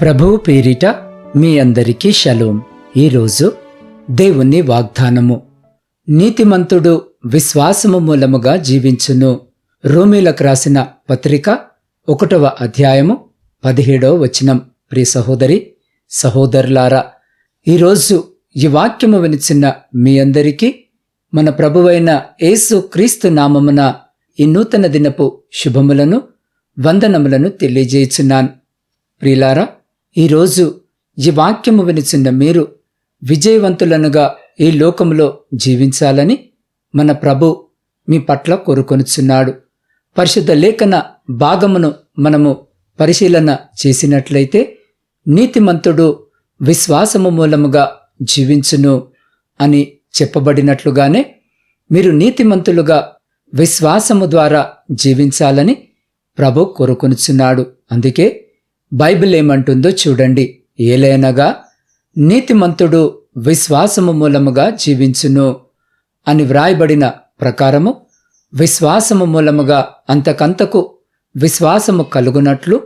ప్రభువు పేరిట మీ అందరికీ షలోం. ఈరోజు దేవుని వాగ్దానము. నీతిమంతుడు విశ్వాసము మూలముగా జీవించును. రోమిలకు రాసిన పత్రిక ఒకటవ అధ్యాయము పదిహేడవ వచనం. ప్రియ సహోదరి సహోదరులారా ఈరోజు ఈ వాక్యము వినిచిన మీ అందరికీ మన ప్రభువైన యేసు క్రీస్తు నామమున ఈ నూతన దినపు శుభములను వందనములను తెలియజేయుచున్నాను. ప్రియులారా ఈరోజు ఈ వాక్యము వినిచిన మీరు విజయవంతులనుగా ఈ లోకములో జీవించాలని మన ప్రభు మీ పట్ల కోరుకొనుచున్నాడు. పరిశుద్ధ లేఖన భాగమును మనము పరిశీలన చేసినట్లయితే నీతిమంతుడు విశ్వాసము మూలముగా జీవించును అని చెప్పబడినట్లుగానే మీరు నీతిమంతులుగా విశ్వాసము ద్వారా జీవించాలని ప్రభు కోరుకొనుచున్నాడు. అందుకే బైబిల్ ఏమంటుందో చూడండి. ఏలైనగా నీతిమంతుడు విశ్వాసము మూలముగా జీవించును అని వ్రాయబడిన ప్రకారము విశ్వాసము మూలముగా అంతకంతకు విశ్వాసము కలుగునట్లు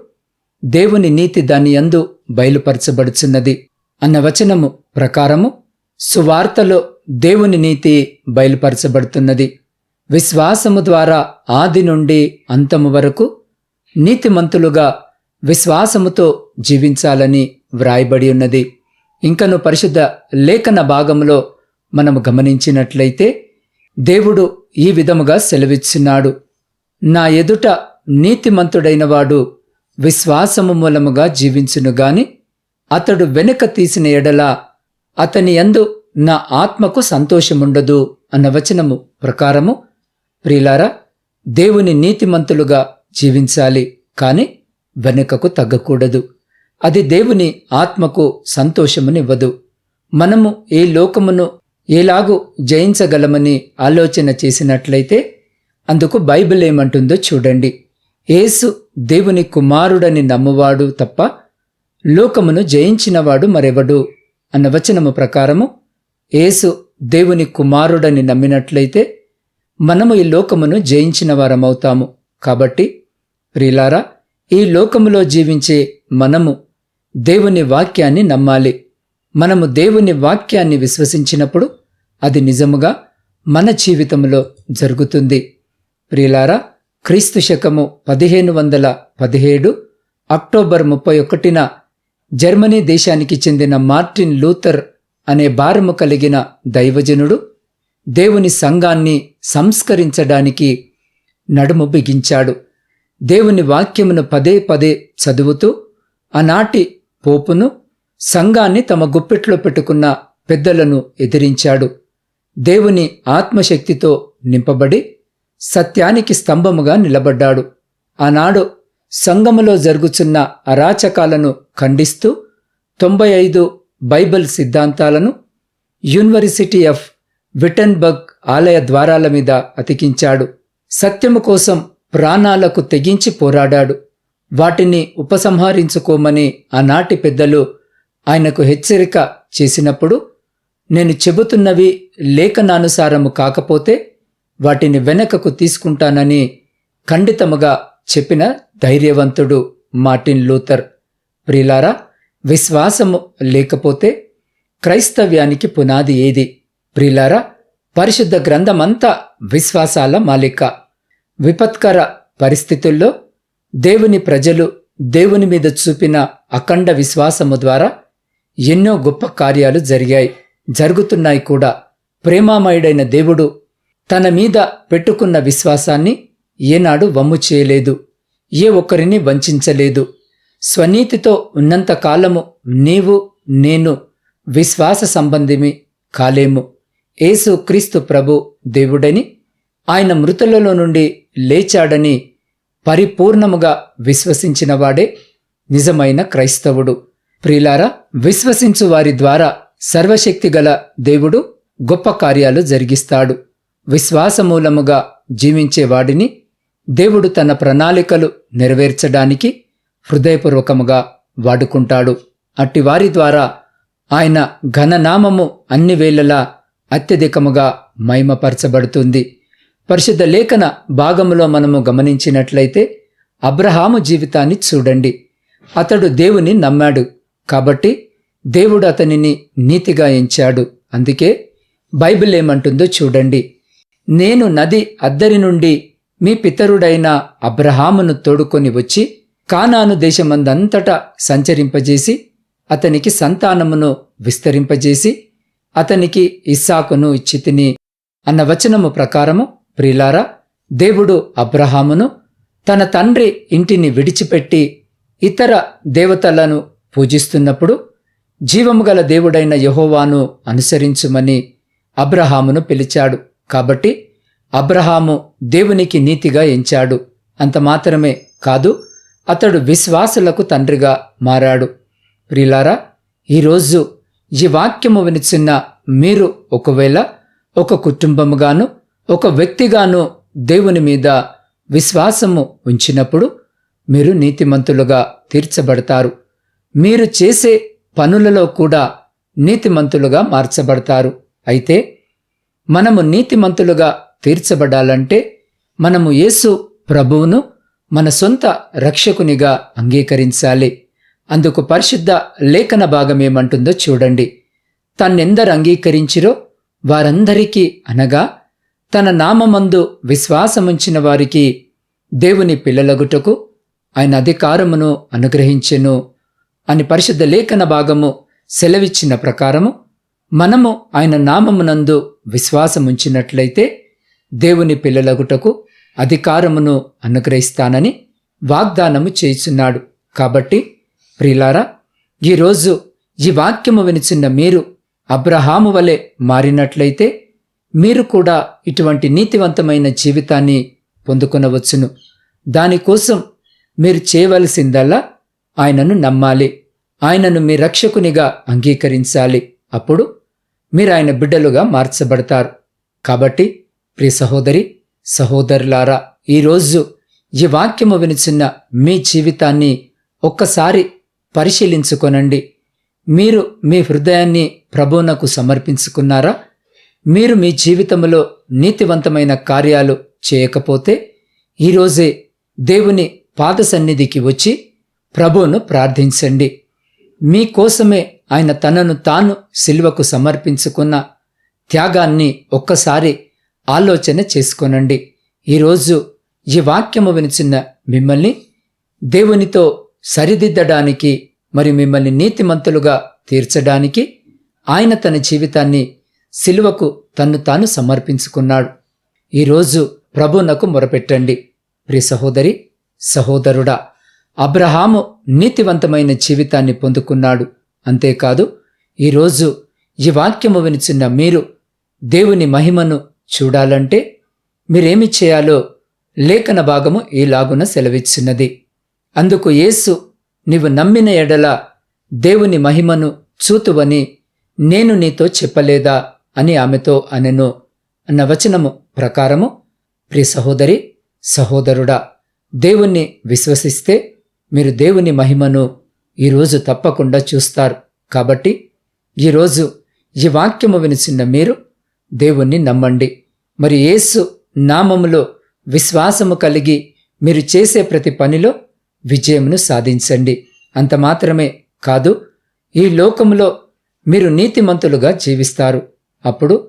దేవుని నీతి దాని యందు బయలుపరచబడుచున్నది అన్న వచనము ప్రకారము సువార్తలో దేవుని నీతి బయలుపరచబడుతున్నది. విశ్వాసము ద్వారా ఆది నుండి అంతము వరకు నీతిమంతులుగా విశ్వాసముతో జీవించాలని వ్రాయబడి ఉన్నది. ఇంకను పరిశుద్ధ లేఖన భాగంలో మనము గమనించినట్లయితే దేవుడు ఈ విధముగా సెలవిచ్చున్నాడు నా ఎదుట నీతిమంతుడైన వాడు విశ్వాసము మూలముగా జీవించును గాని అతడు వెనుక తీసిన ఎడల అతని యందు నా ఆత్మకు సంతోషముండదు అన్న వచనము ప్రకారము ప్రియులారా దేవుని నీతిమంతులుగా జీవించాలి. కానీ వెనుకకు తగ్గకూడదు. అది దేవుని ఆత్మకు సంతోషమునివ్వదు. మనము ఈ లోకమును ఎలాగూ జయించగలమని ఆలోచన చేసినట్లయితే అందుకు బైబిల్ ఏమంటుందో చూడండి. యేసు దేవుని కుమారుడని నమ్మువాడు తప్ప లోకమును జయించినవాడు మరెవడు? అన్న వచనము ప్రకారము యేసు దేవుని కుమారుడని నమ్మినట్లయితే మనము ఈ లోకమును జయించిన వారమవుతాము కాబట్టి ప్రిలారా ఈ లోకములో జీవించే మనము దేవుని వాక్యాన్ని నమ్మాలి. మనము దేవుని వాక్యాన్ని విశ్వసించినప్పుడు అది నిజముగా మన జీవితంలో జరుగుతుంది. ప్రియులారా క్రీస్తు శకము పదిహేను వందల పదిహేడు అక్టోబర్ ముప్పై ఒకటిన జర్మనీ దేశానికి చెందిన మార్టిన్ లూథర్ అనే భారము కలిగిన దైవజనుడు దేవుని సంఘాన్ని సంస్కరించడానికి నడుము బిగించాడు. దేవుని వాక్యమును పదే పదే చదువుతూ ఆనాటి పోపును సంఘాన్ని తమ గుప్పెట్లో పెట్టుకున్న పెద్దలను ఎదిరించాడు. దేవుని ఆత్మశక్తితో నింపబడి సత్యానికి స్తంభముగా నిలబడ్డాడు. ఆనాడు సంఘములో జరుగుచున్న అరాచకాలను ఖండిస్తూ తొంభై ఐదు బైబిల్ సిద్ధాంతాలను యూనివర్సిటీ ఆఫ్ విటన్బర్గ్ ఆలయ ద్వారాల మీద అతికించాడు. సత్యము కోసం ప్రాణాలకు తెగించి పోరాడాడు. వాటిని ఉపసంహరించుకోమని ఆనాటి పెద్దలు ఆయనకు హెచ్చరిక చేసినప్పుడు నేను చెబుతున్నవి లేఖనానుసారము కాకపోతే వాటిని వెనకకు తీసుకుంటానని ఖండితముగా చెప్పిన ధైర్యవంతుడు మార్టిన్ లూథర్. ప్రిలారా విశ్వాసము లేకపోతే క్రైస్తవ్యానికి పునాది ఏది? ప్రిలారా పరిశుద్ధ గ్రంథమంతా విశ్వాసాల మాలిక. విపత్కర పరిస్థితుల్లో దేవుని ప్రజలు దేవుని మీద చూపిన అఖండ విశ్వాసము ద్వారా ఎన్నో గొప్ప కార్యాలు జరిగాయి జరుగుతున్నాయి కూడా. ప్రేమామయుడైన దేవుడు తన మీద పెట్టుకున్న విశ్వాసాన్ని ఏనాడు వమ్ము చేయలేదు ఏ ఒక్కరిని వంచలేదు. స్వనీతితో ఉన్నంత కాలము నీవు నేను విశ్వాస సంబంధిమి కాలేము. యేసు క్రీస్తు ప్రభు దేవుడని ఆయన మృతులలో నుండి లేచాడని పరిపూర్ణముగా విశ్వసించిన వాడే నిజమైన క్రైస్తవుడు. ప్రిలారా విశ్వసించు వారి ద్వారా సర్వశక్తిగల దేవుడు గొప్ప కార్యాలు జరిగిస్తాడు. విశ్వాసమూలముగా జీవించేవాడిని దేవుడు తన ప్రణాళికలు నెరవేర్చడానికి హృదయపూర్వకముగా వాడుకుంటాడు. అట్టివారి ద్వారా ఆయన ఘననామము అన్ని వేళలా అత్యధికముగా మహిమపరచబడుతుంది. పరిశుద్ధ లేఖన భాగములో మనము గమనించినట్లయితే అబ్రహాము జీవితాన్ని చూడండి. అతడు దేవుని నమ్మాడు. కాబట్టి దేవుడు అతనిని నీతిగా ఎంచాడు. అందుకే బైబిల్ ఏమంటుందో చూడండి. నేను నది అద్దరి నుండి మీ పితరుడైన అబ్రహామును తోడుకొని వచ్చి కానాను దేశమందంతటా సంచరింపజేసి అతనికి సంతానమును విస్తరింపజేసి అతనికి ఇస్సాకును ఇచ్చితిని అన్న వచనము ప్రకారము ప్రిలారా దేవుడు అబ్రహామును తన తండ్రి ఇంటిని విడిచిపెట్టి ఇతర దేవతలను పూజిస్తున్నప్పుడు జీవము గల దేవుడైన యహోవాను అనుసరించుమని అబ్రహామును పిలిచాడు. కాబట్టి అబ్రహాము దేవునికి నీతిగా ఎంచాడు. అంత మాత్రమే కాదు అతడు విశ్వాసులకు తండ్రిగా మారాడు. ప్రిలారా ఈరోజు ఈ వాక్యము వినిచిన్న మీరు ఒకవేళ ఒక కుటుంబముగాను ఒక వ్యక్తిగాను దేవుని మీద విశ్వాసము ఉంచినప్పుడు మీరు నీతిమంతులుగా తీర్చబడతారు. మీరు చేసే పనులలో కూడా నీతిమంతులుగా మార్చబడతారు. అయితే మనము నీతిమంతులుగా తీర్చబడాలంటే మనము యేసు ప్రభువును మన సొంత రక్షకునిగా అంగీకరించాలి. అందుకు పరిశుద్ధ లేఖన భాగం ఏమంటుందో చూడండి. తన్నెందరు అంగీకరించిరో వారందరికీ అనగా తన నామమందు విశ్వాసముంచిన వారికి దేవుని పిల్లలగుటకు ఆయన అధికారమును అనుగ్రహించెను అని పరిశుద్ధ లేఖన భాగము సెలవిచ్చిన ప్రకారము మనము ఆయన నామమునందు విశ్వాసముంచినట్లయితే దేవుని పిల్లలగుటకు అధికారమును అనుగ్రహిస్తానని వాగ్దానము చేయుచున్నాడు. కాబట్టి ప్రిలారా ఈరోజు ఈ వాక్యము వినిచిన్న మీరు అబ్రహాము వలె మారినట్లయితే మీరు కూడా ఇటువంటి నీతివంతమైన జీవితాన్ని పొందుకొనవచ్చును. దానికోసం మీరు చేయవలసిందల్లా ఆయనను నమ్మాలి. ఆయనను మీ రక్షకునిగా అంగీకరించాలి. అప్పుడు మీరు ఆయన బిడ్డలుగా మార్చబడతారు. కాబట్టి ప్రియ సహోదరి సహోదరులారా ఈరోజు ఈ వాక్యము వినిచిన్న మీ జీవితాన్ని ఒక్కసారి పరిశీలించుకొనండి. మీరు మీ హృదయాన్ని ప్రభువునకు సమర్పించుకున్నారా? మీరు మీ జీవితంలో నీతివంతమైన కార్యాలు చేయకపోతే ఈరోజే దేవుని పాద సన్నిధికి వచ్చి ప్రభువును ప్రార్థించండి. మీకోసమే ఆయన తనను తాను సిల్వకు సమర్పించుకున్న త్యాగాన్ని ఒక్కసారి ఆలోచన చేసుకొనండి. ఈరోజు ఈ వాక్యము వినిచిన మిమ్మల్ని దేవునితో సరిదిద్దడానికి మరి మిమ్మల్ని నీతిమంతులుగా తీర్చడానికి ఆయన తన జీవితాన్ని సిలువకు తన్ను తాను సమర్పించుకున్నాడు. ఈరోజు ప్రభునకు మొరపెట్టండి. ప్రి సహోదరి సహోదరుడా అబ్రహాము నీతివంతమైన జీవితాన్ని పొందుకున్నాడు. అంతేకాదు ఈరోజు ఈ వాక్యము వినిచిన్న మీరు దేవుని మహిమను చూడాలంటే మీరేమి చేయాలో లేఖన భాగము ఈలాగున సెలవిచ్చినది అందుకు యేసు నీవు నమ్మిన ఎడల దేవుని మహిమను చూతువని నేను నీతో చెప్పలేదా? అని ఆమెతో అనెను. అన్న వచనము ప్రకారము ప్రియ సహోదరి సహోదరుడా దేవుణ్ణి విశ్వసిస్తే మీరు దేవుని మహిమను ఈరోజు తప్పకుండా చూస్తారు. కాబట్టి ఈరోజు ఈ వాక్యము వినిచిన్న మీరు దేవుణ్ణి నమ్మండి. మరి యేసు నామములో విశ్వాసము కలిగి మీరు చేసే ప్రతి పనిలో విజయమును సాధించండి. అంత మాత్రమే కాదు ఈ లోకములో మీరు నీతిమంతులుగా జీవిస్తారు. అప్పుడు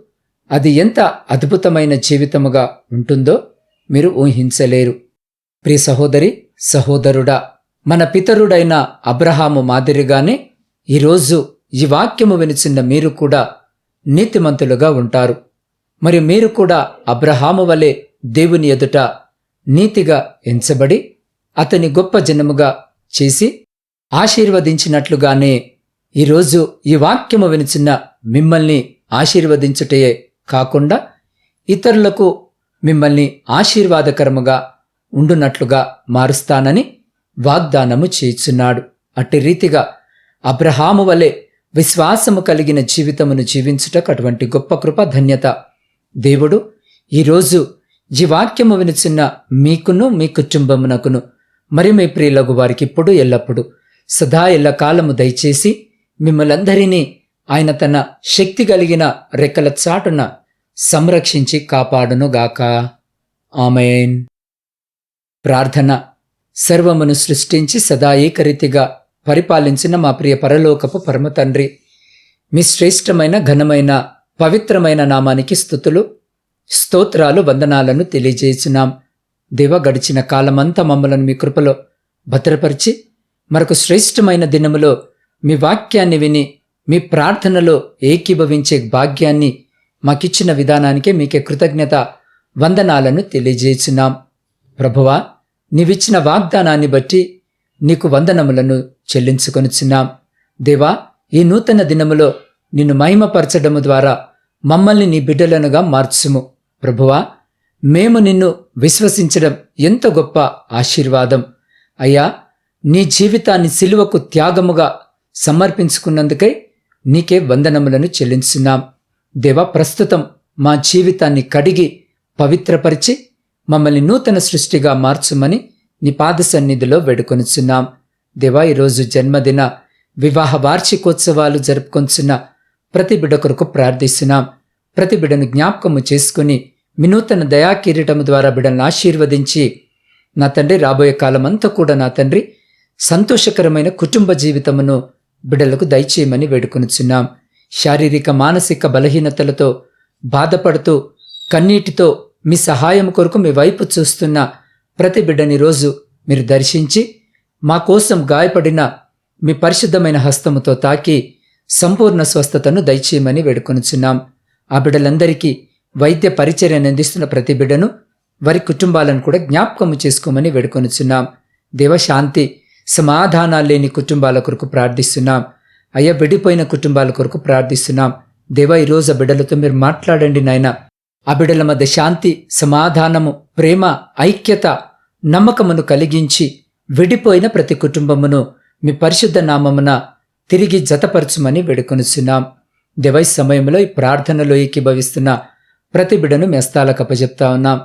అది ఎంత అద్భుతమైన జీవితముగా ఉంటుందో మీరు ఊహించలేరు. ప్రియ సహోదరి సహోదరుడా మన పితరుడైన అబ్రహాము మాదిరిగానే ఈరోజు ఈ వాక్యము వినిచిన్న మీరు కూడా నీతిమంతులుగా ఉంటారు. మరి మీరు కూడా అబ్రహాము వలె దేవుని ఎదుట నీతిగా ఎంచబడి అతని గొప్ప జనముగా చేసి ఆశీర్వదించినట్లుగానే ఈరోజు ఈ వాక్యము వినిచిన్న మిమ్మల్ని ఆశీర్వదించుటయే కాకుండా ఇతరులకు మిమ్మల్ని ఆశీర్వాదకరముగా ఉండునట్లుగా మారుస్తానని వాగ్దానము చేయుచున్నాడు. అట్టి రీతిగా అబ్రహాము వలె విశ్వాసము కలిగిన జీవితమును జీవించుటకు అటువంటి గొప్ప కృప ధన్యత. దేవుడు ఈరోజు ఈ వాక్యము వినిచిన్న మీకును మీ కుటుంబమునకును మరి మీ ప్రియులకు వారికి ఇప్పుడు ఎల్లప్పుడు సదా ఎల్ల కాలము దయచేసి మిమ్మలందరినీ ఆయన తన శక్తి కలిగిన రెక్కల చాటున సంరక్షించి కాపాడునుగాక. ఆమెన్. ప్రార్థన సర్వమును సృష్టించి సదా ఏకరీతిగా పరిపాలించిన మా ప్రియ పరలోకపు పరమ తండ్రి మీ శ్రేష్టమైన ఘనమైన పవిత్రమైన నామానికి స్థుతులు స్తోత్రాలు వందనాలను తెలియజేసినాం. దేవ గడిచిన కాలమంతా మమ్మలను మీ కృపలో భద్రపరిచి మరొక శ్రేష్టమైన దినములో మీ వాక్యాన్ని విని మీ ప్రార్థనలో ఏకీభవించే భాగ్యాన్ని మాకిచ్చిన విధానానికే మీకే కృతజ్ఞత వందనాలను తెలియజేస్తున్నాం. ప్రభువా నీవిచ్చిన వాగ్దానాన్ని బట్టి నీకు వందనములను చెల్లించుకొనిచున్నాం. దేవా ఈ నూతన దినములో నిన్ను మహిమపరచడము ద్వారా మమ్మల్ని నీ బిడ్డలనుగా మార్చుము. ప్రభువా మేము నిన్ను విశ్వసించడం ఎంత గొప్ప ఆశీర్వాదం. అయ్యా నీ జీవితాన్ని సిలువకు త్యాగముగా సమర్పించుకున్నందుకై నీకే వందనములను చెల్లించున్నాం దేవ ప్రస్తుతం మా జీవితాన్ని కడిగి పవిత్రపరిచి మమ్మల్ని నూతన సృష్టిగా మార్చుమని నీ పాద సన్నిధిలో వేడుకొనుచున్నాం. దేవా ఈరోజు జన్మదిన వివాహ వార్షికోత్సవాలు జరుపుకొంచున్న ప్రతి బిడ్డ కొరకు ప్రార్థిస్తున్నాం. ప్రతి బిడను జ్ఞాపకము చేసుకుని మీ నూతన దయా ద్వారా బిడ్డలను ఆశీర్వదించి నా తండ్రి రాబోయే కాలమంతా కూడా నా తండ్రి సంతోషకరమైన కుటుంబ జీవితమును బిడ్డలకు దయచేయమని వేడుకొనుచున్నాం. శారీరక మానసిక బలహీనతలతో బాధపడుతూ కన్నీటితో మీ సహాయం కొరకు మీ వైపు చూస్తున్న ప్రతి బిడ్డని రోజు మీరు దర్శించి మా కోసం గాయపడిన మీ పరిశుద్ధమైన హస్తముతో తాకి సంపూర్ణ స్వస్థతను దయచేయమని వేడుకొనుచున్నాం. ఆ బిడ్డలందరికీ వైద్య పరిచర్యను అందిస్తున్న ప్రతి బిడ్డను వారి కుటుంబాలను కూడా జ్ఞాపకము చేసుకోమని వేడుకొనుచున్నాం. దేవశాంతి సమాధానాలు లేని కుటుంబాల కొరకు ప్రార్థిస్తున్నాం. అయ్యా విడిపోయిన కుటుంబాల కొరకు ప్రార్థిస్తున్నాం. దేవా ఈరోజు ఆ బిడ్డలతో మీరు మాట్లాడండి నాయన. ఆ బిడ్డల మధ్య శాంతి సమాధానము ప్రేమ ఐక్యత నమ్మకమును కలిగించి విడిపోయిన ప్రతి కుటుంబమును మీ పరిశుద్ధ నామమున తిరిగి జతపరచుమని వేడుకొనుచున్నాం. దేవై సమయంలో ఈ ప్రార్థనలో ఏకీభవిస్తున్న ప్రతి బిడ్డను మెస్తాలకు అప్పచెప్తా ఉన్నాం.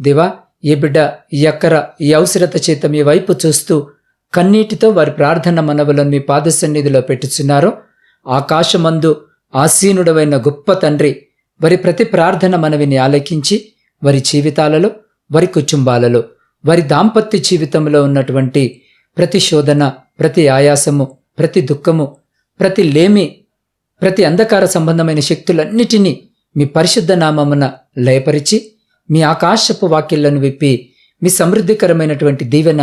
దేవా ఏ బిడ్డ ఈ అక్కర ఈ అవసరత చేత మీ వైపు చూస్తూ కన్నీటితో వారి ప్రార్థన మనవులను మీ పాద సన్నిధిలో పెట్టుచున్నారో. ఆకాశమందు ఆసీనుడవైన గొప్ప తండ్రి వారి ప్రతి ప్రార్థన మనవిని ఆలకించి వారి జీవితాలలో వారి కుటుంబాలలో వారి దాంపత్య జీవితంలో ఉన్నటువంటి ప్రతి శోధన ప్రతి ఆయాసము ప్రతి దుఃఖము ప్రతి లేమి ప్రతి అంధకార సంబంధమైన శక్తులన్నిటినీ మీ పరిశుద్ధ నామమున లయపరిచి మీ ఆకాశపు వాక్యలను విప్పి మీ సమృద్ధికరమైనటువంటి దీవెన